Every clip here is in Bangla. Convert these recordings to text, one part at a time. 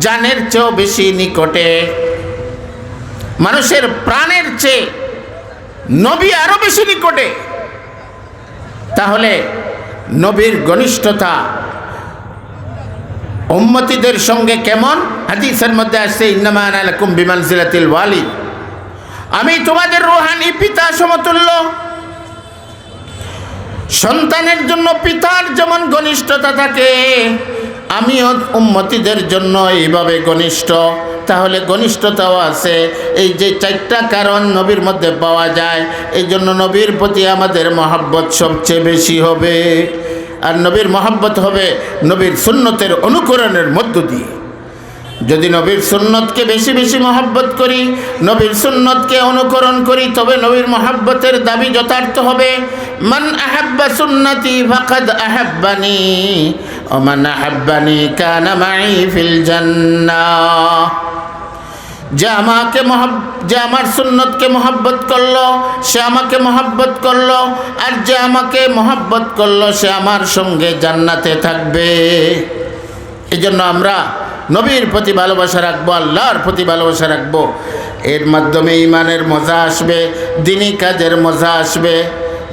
জানের চেয়েও বেশি নিকটে। মানুষের প্রাণের চেয়ে নবী আরও বেশি নিকটে। তাহলে নবীর ঘনিষ্ঠতা উম্মতিদের সঙ্গে কেমন? হাদিসের মধ্যে আসছে ইন্নামান আলাকুম বিমান সিলাতিল ওয়ালি। আমি তোমাদের রোহানি পিতা সমতুল্য। সন্তানের জন্য পিতার যেমন ঘনিষ্ঠতা থাকে আমিও উম্মতিদের জন্য এইভাবে ঘনিষ্ঠ। তাহলে ঘনিষ্ঠতাও আছে। এই যে চারটা কারণ নবীর মধ্যে পাওয়া যায় এই জন্য নবীর প্রতি আমাদের মহাব্বত সবচেয়ে বেশি হবে। আর নবীর মহাব্বত হবে নবীর সুন্নতের অনুকরণের মধ্য দিয়ে। যদি নবীর সুন্নতকে বেশি বেশি মহাব্বত করি, নবীর সুন্নতকে অনুকরণ করি, তবে নবীর মহাব্বতের দাবি যথার্থ হবে, মান আহাব্বা সুন্নতি ফাকাদ আহাব্বানি। মান আহাব্বানি কানা মাই ফিল জান্নাহ যে আমাকে যে আমার সুন্নতকে মহাব্বত করল, সে আমাকে মহাব্বত করল, আর যে আমাকে মহাব্বত করল, সে আমার সঙ্গে জান্নাতে থাকবে। এই জন্য আমরা নবীর প্রতি ভালোবাসা রাখব, আল্লাহর প্রতি ভালোবাসা রাখব। এর মাধ্যমে ইমানের মজা আসবে, দিনী কাজের মজা আসবে।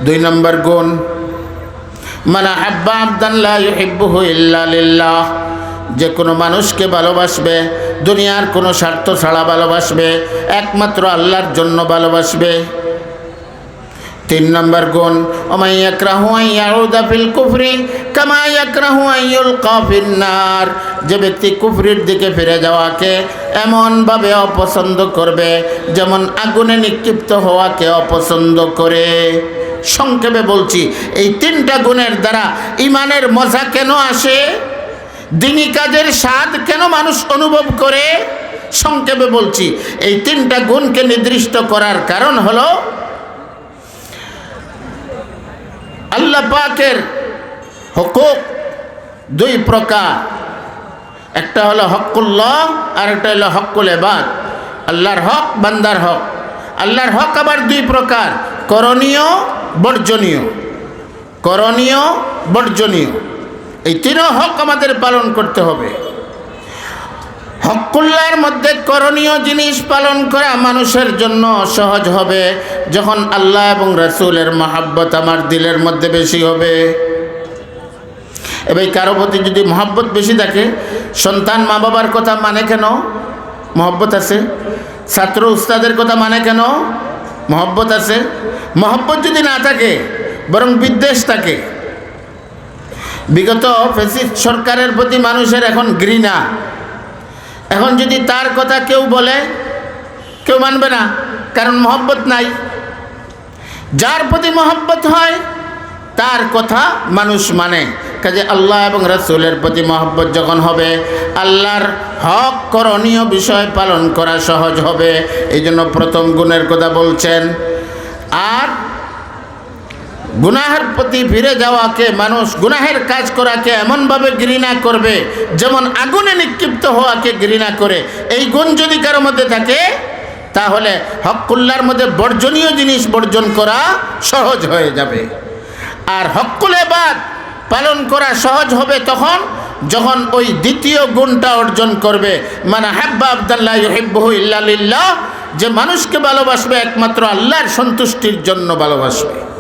দুই নম্বর গুণ মানে হাব্বা আবদাল্লাহ ইউহিব্বুহু যে কোনো মানুষকে ভালোবাসবে, দুনিয়ার কোনো স্বার্থ ছাড়া ভালোবাসবে, একমাত্র আল্লাহর জন্য ভালোবাসবে। তিন নম্বর গুণ ওমাইয়াকরাহু আইয়াউদা ফিল কুফরি কামা ইয়াকরাহু আইয়ুল কাফিন নার। যে ব্যক্তি কুফরির দিকে ফিরে যাওয়াকে এমনভাবে অপছন্দ করবে, যেমন আগুনে নিক্ষিপ্ত হওয়াকে অপছন্দ করে। সংক্ষেপে বলছি, এই তিনটা গুণের দ্বারা ইমানের মজা কেন আসে? দিনী কাজের স্বাদ কেন মানুষ অনুভব করে? সংক্ষেপে বলছি, এই তিনটা গুণকে নির্দিষ্ট করার কারণ হলো, আল্লাহ পাকের হকুক দুই প্রকার। একটা হলো হকুল্লাহ, আর একটা হলো হকুল এবাদ আল্লাহর হক, বান্দার হক। আল্লাহর হক আবার দুই প্রকার, করণীয় বর্জনীয়। করণীয়, বর্জনীয়। এই তিনও হক আমাদের পালন করতে হবে। হকুল্লার মধ্যে করণীয় জিনিস পালন করা মানুষের জন্য সহজ হবে, যখন আল্লাহ এবং রসুলের মহাব্বত আমার দিলের মধ্যে বেশি হবে। এবার কারও প্রতি যদি মহাব্বত বেশি থাকে, সন্তান মা বাবার কথা মানে কেন? মহব্বত আছে। ছাত্র উস্তাদের কথা মানে কেন? মহব্বত আছে। মহব্বত যদি না থাকে, বরং বিদ্বেষ থাকে। বিগত ফেসিস্ট সরকারের প্রতি মানুষের এখন ঘৃণা। এখন যদি তার কথা কেউ বলে, কেউ মানবে না, কারণ মহব্বত নাই। যার প্রতি মহব্বত হয়, তার কথা মানুষ মানে। কাজে আল্লাহ এবং রসুলের প্রতি মহব্বত যখন হবে, আল্লাহর হক করণীয় বিষয় পালন করা সহজ হবে। এই জন্য প্রথম গুণের কথা বলছেন আর গুনাহের প্রতি ফিরে যাওয়াকে মানুষ গুনাহের কাজ করাকে এমনভাবে ঘৃণা করবে, যেমন আগুনে নিক্ষিপ্ত হওয়াকে ঘৃণা করে। এই গুণ যদি কারও মধ্যে থাকে, তাহলে হকুল্লার মধ্যে বর্জনীয় জিনিস বর্জন করা সহজ হয়ে যাবে। আর হকুল এবাদ পালন করা সহজ হবে তখন, যখন ওই দ্বিতীয় গুণটা অর্জন করবে। মানে হাব্বা আবদাল্লাহ ইহিব্বহু ইল্লালিল্লাহ যে মানুষকে ভালোবাসবে একমাত্র আল্লাহর সন্তুষ্টির জন্য ভালোবাসবে।